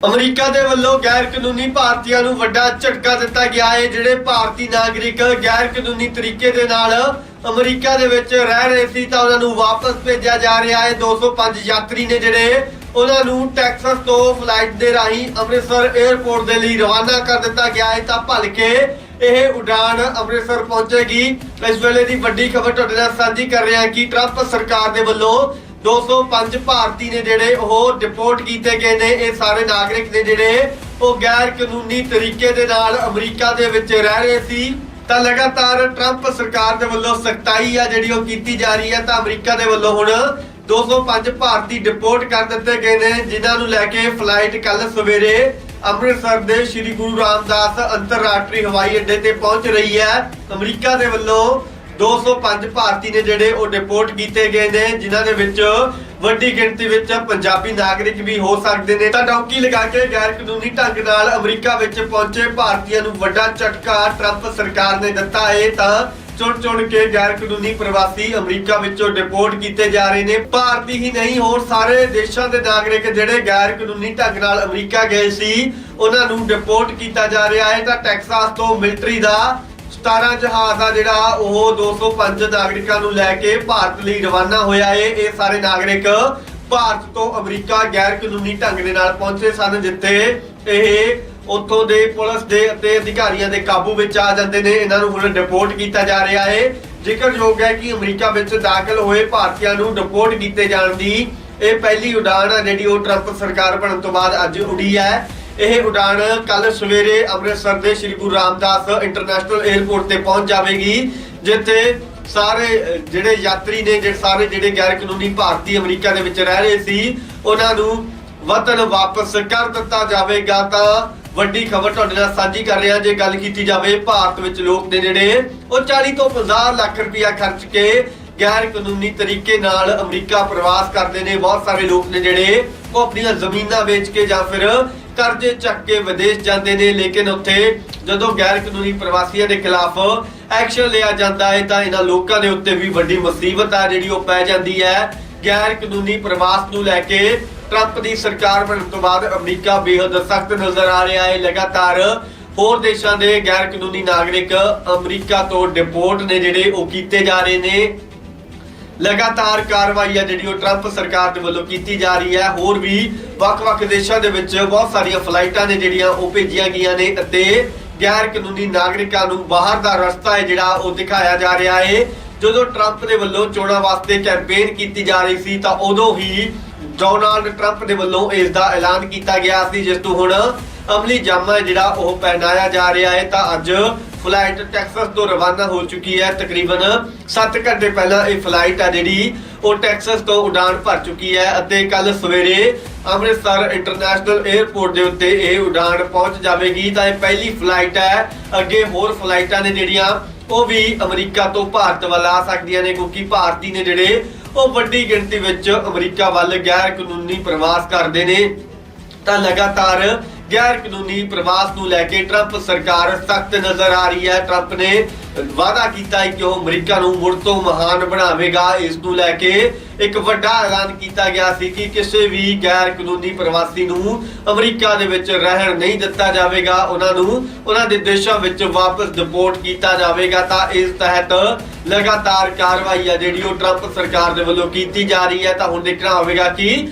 America ਦੇ ਵੱਲੋਂ ਗੈਰ ਕਾਨੂੰਨੀ ਭਾਰਤੀਆਂ ਨੂੰ ਵੱਡਾ ਝਟਕਾ ਦਿੱਤਾ ਗਿਆ ਹੈ, ਜਿਹੜੇ ਭਾਰਤੀ ਨਾਗਰਿਕ ਗੈਰ ਕਾਨੂੰਨੀ ਤਰੀਕੇ ਦੇ ਨਾਲ ਅਮਰੀਕਾ ਦੇ ਵਿੱਚ ਰਹਿ ਰਹੇ ਸੀ ਤਾਂ ਉਹਨਾਂ ਨੂੰ ਵਾਪਸ ਭੇਜਿਆ ਜਾ ਰਿਹਾ ਹੈ। 205 ਯਾਤਰੀ ਨੇ ਜਿਹੜੇ ਉਹਨਾਂ ਨੂੰ ਟੈਕਸਸ ਤੋਂ ਫਲਾਈਟ ਦੇ ਰਾਹੀਂ ਅੰਮ੍ਰਿਤਸਰ 에ਅਰਪੋਰਟ ਦੇ ਲਈ ਰਵਾਨਾ ਕਰ ਦਿੱਤਾ ਗਿਆ ਹੈ ਤਾਂ ਭਲਕੇ ਇਹ ਉਡਾਨ ਅੰਮ੍ਰਿਤਸਰ ਪਹੁੰਚੇਗੀ। ਇਸ ਵੇਲੇ ਦੀ ਵੱਡੀ ਖਬਰ ਤੁਹਾਡੇ ਨਾਲ ਸਾਂਝੀ ਕਰ ਰਹੇ ਹਾਂ ਕਿ ਟਰੰਪ ਸਰਕਾਰ ਦੇ ਵੱਲੋਂ 205 ਭਾਰਤੀ ਨੇ ਜਿਹੜੇ ਉਹ ਡਿਪੋਰਟ ਕੀਤੇ ਗਏ ਨੇ। ਇਹ ਸਾਰੇ ਨਾਗਰਿਕ ਨੇ ਜਿਹੜੇ, ਉਹ ਗੈਰ ਕਾਨੂੰਨੀ ਤਰੀਕੇ ਦੇ ਨਾਲ ਅਮਰੀਕਾ ਦੇ ਵਿੱਚ ਰਹਿ ਰਹੇ ਸੀ। ਤਾਂ ਲਗਾਤਾਰ ਟਰੰਪ ਸਰਕਾਰ ਦੇ ਵੱਲੋਂ ਸਖਤਾਈ ਆ ਜਿਹੜੀ ਉਹ ਕੀਤੀ ਜਾ ਰਹੀ ਹੈ, ਤਾਂ ਅਮਰੀਕਾ ਦੇ ਵੱਲੋਂ ਹੁਣ 205 ਭਾਰਤੀ ਡਿਪੋਰਟ ਕਰ ਦਿੱਤੇ ਗਏ ਨੇ, ਜਿਨ੍ਹਾਂ ਨੂੰ ਲੈ ਕੇ ਫਲਾਈਟ ਕੱਲ ਸਵੇਰੇ ਅੰਮ੍ਰਿਤਸਰ ਦੇ ਸ੍ਰੀ ਗੁਰੂ ਰਾਮਦਾਸ ਅੰਤਰਰਾਸ਼ਟਰੀ ਹਵਾਈ ਅੱਡੇ ਤੇ ਪਹੁੰਚ ਰਹੀ ਹੈ। ਅਮਰੀਕਾ ਦੇ ਵੱਲੋਂ 205 ਭਾਰਤੀ ਨੇ ਜਿਹੜੇ ਉਹ ਡਿਪੋਰਟ ਕੀਤੇ ਗਏ ਨੇ, ਜਿਨ੍ਹਾਂ ਦੇ ਵਿੱਚ ਵੱਡੀ ਗਿਣਤੀ ਵਿੱਚ ਪੰਜਾਬੀ ਨਾਗਰਿਕ ਵੀ ਹੋ ਸਕਦੇ ਨੇ। ਤਾਂ ਡੌਂਕੀ ਲਗਾ ਕੇ ਗੈਰ ਕਾਨੂੰਨੀ ਢੰਗ ਨਾਲ ਅਮਰੀਕਾ ਵਿੱਚ ਪਹੁੰਚੇ ਭਾਰਤੀਆਂ ਨੂੰ ਵੱਡਾ ਝਟਕਾ ਟਰੰਪ ਸਰਕਾਰ ਨੇ ਦਿੱਤਾ ਹੈ ਤਾਂ ਚੁਣ ਚੁਣ ਕੇ ਗੈਰ ਕਾਨੂੰਨੀ ਪ੍ਰਵਾਸੀ ਅਮਰੀਕਾ ਵਿੱਚੋਂ ਡਿਪੋਰਟ ਕੀਤੇ ਜਾ ਰਹੇ ਨੇ। ਭਾਰਤੀ ਹੀ ਨਹੀਂ, ਹੋਰ ਸਾਰੇ ਦੇਸ਼ਾਂ ਦੇ ਨਾਗਰਿਕ ਜਿਹੜੇ ਗੈਰ ਕਾਨੂੰਨੀ ਢੰਗ ਨਾਲ ਅਮਰੀਕਾ ਗਏ ਸੀ, ਉਹਨਾਂ ਨੂੰ ਡਿਪੋਰਟ ਕੀਤਾ ਜਾ ਰਿਹਾ ਹੈ ਤਾਂ ਟੈਕਸਾਸ ਤੋਂ ਮਿਲਟਰੀ ਦਾ 17 ਜਹਾਜ਼ ਆ ਜਿਹੜਾ ਉਹ 205 ਨਾਗਰਿਕਾਂ ਨੂੰ ਲੈ ਕੇ ਭਾਰਤ ਲਈ ਰਵਾਨਾ ਹੋਇਆ ਹੈ ਇਹ ਸਾਰੇ ਨਾਗਰਿਕ ਭਾਰਤ ਤੋਂ ਅਮਰੀਕਾ ਗੈਰ ਕਾਨੂੰਨੀ ਢੰਗ ਦੇ ਨਾਲ ਪਹੁੰਚੇ ਸਨ, ਜਿੱਥੇ ਇਹ ਉੱਥੋਂ ਦੇ ਪੁਲਿਸ ਦੇ ਅਤੇ ਅਧਿਕਾਰੀਆਂ ਦੇ ਕਾਬੂ ਵਿੱਚ ਆ ਜਾਂਦੇ ਨੇ। ਇਹਨਾਂ ਨੂੰ ਹੁਣ ਡਿਪੋਰਟ ਕੀਤਾ ਜਾ ਰਿਹਾ ਹੈ ਜ਼ਿਕਰਯੋਗ ਹੈ ਕਿ ਅਮਰੀਕਾ ਵਿੱਚ ਦਾਖਲ ਹੋਏ ਭਾਰਤੀਆਂ ਨੂੰ ਡਿਪੋਰਟ ਕੀਤੇ ਜਾਣ ਦੀ ਇਹ ਪਹਿਲੀ ਉਡਾਨ ਹੈ, ਜਿਹੜੀ ਉਹ ਟਰੰਪ ਸਰਕਾਰ ਬਣਨ ਤੋਂ ਬਾਅਦ ਅੱਜ ਉਡੀ ਹੈ। ਇਹ ਉਡਾਨ ਕੱਲ ਸਵੇਰੇ ਅੰਮ੍ਰਿਤਸਰ ਦੇ ਸ੍ਰੀ ਗੁਰੂ ਰਾਮਦਾਸ ਇੰਟਰਨੈਸ਼ਨਲ 에ਅਰਪੋਰਟ ਤੇ ਪਹੁੰਚ ਜਾਵੇਗੀ, ਜਿੱਥੇ ਸਾਰੇ, ਜਿਹੜੇ ਯਾਤਰੀ ਨੇ, ਜਿਹੜੇ ਸਾਰੇ ਜਿਹੜੇ ਗੈਰ ਕਾਨੂੰਨੀ ਭਾਰਤੀ ਅਮਰੀਕਾ ਦੇ ਵਿੱਚ ਰਹਿ ਰਹੇ ਸੀ, ਉਹਨਾਂ ਨੂੰ ਵਤਨ ਵਾਪਸ ਕਰ ਦਿੱਤਾ ਜਾਵੇਗਾ। ਤਾਂ ਵੱਡੀ ਖਬਰ ਤੁਹਾਡੇ ਨਾਲ ਸਾਂਝੀ ਕਰ ਰਿਹਾ, ਜੇ ਗੱਲ ਕੀਤੀ ਜਾਵੇ, ਭਾਰਤ ਵਿੱਚ ਲੋਕ ਨੇ ਜਿਹੜੇ, ਉਹ 40 ਤੋਂ 50 ਲੱਖ ਰੁਪਇਆ ਖਰਚ ਕੇ ਗੈਰ ਕਾਨੂੰਨੀ ਤਰੀਕੇ ਨਾਲ ਅਮਰੀਕਾ ਪ੍ਰਵਾਸ ਕਰਦੇ ਨੇ। ਬਹੁਤ ਸਾਰੇ ਲੋਕ ਨੇ ਜਿਹੜੇ, ਉਹ ਆਪਣੀਆਂ ਜ਼ਮੀਨਾਂ ਵੇਚ ਕੇ ਜਾਂ ਫਿਰ ਕਰਜ਼ੇ ਚੱਕ ਕੇ ਵਿਦੇਸ਼ ਜਾਂਦੇ ਨੇ, ਲੇਕਿਨ ਉੱਥੇ ਜਦੋਂ ਗੈਰ ਕਾਨੂੰਨੀ ਪ੍ਰਵਾਸੀਆਂ ਦੇ ਖਿਲਾਫ ਐਕਸ਼ਨ ਲਿਆ ਜਾਂਦਾ ਹੈ, ਤਾਂ ਇਹਨਾਂ ਲੋਕਾਂ ਦੇ ਉੱਤੇ ਵੀ ਵੱਡੀ ਮੁਸੀਬਤ ਆ ਜਿਹੜੀ ਉਹ ਪੈ ਜਾਂਦੀ ਹੈ। ਗੈਰ ਕਾਨੂੰਨੀ ਪ੍ਰਵਾਸ ਨੂੰ ਲੈ ਕੇ ਟਰੰਪ ਦੀ ਸਰਕਾਰ ਬਣਨ ਤੋਂ ਬਾਅਦ ਅਮਰੀਕਾ ਬੇਹੱਦ ਸਖਤ ਨਜ਼ਰ ਆ ਰਿਹਾ ਹੈ। ਲਗਾਤਾਰ ਹੋਰ ਦੇਸ਼ਾਂ ਦੇ ਗੈਰ ਕਾਨੂੰਨੀ ਨਾਗਰਿਕ ਅਮਰੀਕਾ ਤੋਂ ਡਿਪੋਰਟ ਨੇ ਜਿਹੜੇ, ਉਹ ਕੀਤੇ ਜਾ ਰਹੇ ਨੇ। ਲਗਾਤਾਰ ਕਾਰਵਾਈ ਹੈ ਜਿਹੜੀ ਉਹ ਟਰੰਪ ਸਰਕਾਰ ਦੇ ਵੱਲੋਂ ਕੀਤੀ ਜਾ ਰਹੀ ਹੈ। ਹੋਰ ਵੀ ਵੱਖ-ਵੱਖ ਦੇਸ਼ਾਂ ਦੇ ਵਿੱਚ ਬਹੁਤ ਸਾਰੀਆਂ ਫਲਾਈਟਾਂ ਨੇ ਜਿਹੜੀਆਂ ਉਹ ਭੇਜੀਆਂ ਗਈਆਂ ਨੇ ਅਤੇ ਗੈਰ ਕਾਨੂੰਨੀ ਨਾਗਰਿਕਾਂ ਨੂੰ ਬਾਹਰ ਦਾ ਰਸਤਾ ਹੈ ਜਿਹੜਾ ਉਹ ਦਿਖਾਇਆ ਜਾ ਰਿਹਾ ਹੈ। ਜਦੋਂ ਟਰੰਪ ਦੇ ਵੱਲੋਂ ਚੋਣਾਂ ਵਾਸਤੇ ਕੈਂਪੇਨ ਕੀਤੀ ਜਾ ਰਹੀ ਸੀ ਤਾਂ ਉਦੋਂ ਹੀ ਡੋਨਾਲਡ ਟਰੰਪ ਦੇ ਵੱਲੋਂ ਇਸ ਦਾ ਐਲਾਨ ਕੀਤਾ ਗਿਆ ਸੀ, ਜਿਸ ਤੋਂ ਹੁਣ ਅਮਲੀ ਜਾਮਾ ਹੈ ਜਿਹੜਾ ਉਹ ਪਹਿਨਾਇਆ ਜਾ ਰਿਹਾ ਹੈ। ਤਾਂ ਅੱਜ ਫਲਾਈਟ ਟੈਕਸਸ ਤੋਂ ਰਵਾਨਾ ਹੋ ਚੁੱਕੀ ਹੈ। ਤਕਰੀਬਨ 7 ਘੰਟੇ ਪਹਿਲਾਂ ਇਹ ਫਲਾਈਟ ਹੈ ਜਿਹੜੀ, ਉਹ ਟੈਕਸਸ ਤੋਂ ਉਡਾਨ ਭਰ ਚੁੱਕੀ ਹੈ ਅਤੇ ਕੱਲ ਸਵੇਰੇ ਅੰਮ੍ਰਿਤਸਰ ਇੰਟਰਨੈਸ਼ਨਲ 에ਅਰਪੋਰਟ ਦੇ ਉੱਤੇ ਇਹ ਉਡਾਨ ਪਹੁੰਚ ਜਾਵੇਗੀ। ਤਾਂ ਇਹ ਪਹਿਲੀ ਫਲਾਈਟ ਹੈ। ਅੱਗੇ ਹੋਰ ਫਲਾਈਟਾਂ ਨੇ ਜਿਹੜੀਆਂ, ਉਹ ਵੀ ਅਮਰੀਕਾ ਤੋਂ ਭਾਰਤ ਵੱਲ ਆ ਸਕਦੀਆਂ ਨੇ, ਕਿਉਂਕਿ ਭਾਰਤੀ ਨੇ ਜਿਹੜੇ, ਉਹ ਵੱਡੀ ਗਿਣਤੀ ਵਿੱਚ ਅਮਰੀਕਾ ਵੱਲ ਗੈਰ ਕਾਨੂੰਨੀ ਪ੍ਰਵਾਸ ਕਰਦੇ ਨੇ। ਤਾਂ ਲਗਾਤਾਰ ਗੈਰ ਕਾਨੂੰਨੀ ਪ੍ਰਵਾਸ ਨੂੰ ਲੈ ਕੇ ਟਰੰਪ ਸਰਕਾਰ ਸਖਤ ਨਜ਼ਰ ਆ ਰਹੀ ਹੈ। ਟਰੰਪ ਨੇ ਵਾਅਦਾ ਕੀਤਾ ਹੈ ਕਿ ਉਹ ਅਮਰੀਕਾ ਨੂੰ ਮੁੜ ਤੋਂ ਮਹਾਨ ਬਣਾਵੇਗਾ। ਇਸ ਨੂੰ ਲੈ ਕੇ ਇੱਕ ਵੱਡਾ ਐਲਾਨ ਕੀਤਾ ਗਿਆ ਸੀ ਕਿ ਕਿਸੇ ਵੀ ਗੈਰ ਕਾਨੂੰਨੀ ਪ੍ਰਵਾਸੀ ਨੂੰ ਅਮਰੀਕਾ ਦੇ ਵਿੱਚ ਰਹਿਣ ਨਹੀਂ ਦਿੱਤਾ ਜਾਵੇਗਾ। ਉਹਨਾਂ ਨੂੰ ਉਹਨਾਂ ਦੇ ਦੇਸ਼ਾਂ ਵਿੱਚ ਵਾਪਸ ਡਿਪੋਰਟ ਕੀਤਾ ਜਾਵੇਗਾ। ਤਾਂ ਇਸ ਤਹਿਤ ਲਗਾਤਾਰ ਕਾਰਵਾਈ ਹੈ ਜਿਹੜੀ ਉਹ ਟਰੰਪ ਸਰਕਾਰ ਦੇ ਵੱਲੋਂ ਕੀਤੀ ਜਾ ਰਹੀ ਹੈ। ਤਾਂ ਹੁਣ ਦੇਖਣਾ ਹੋਵੇਗਾ ਕਿ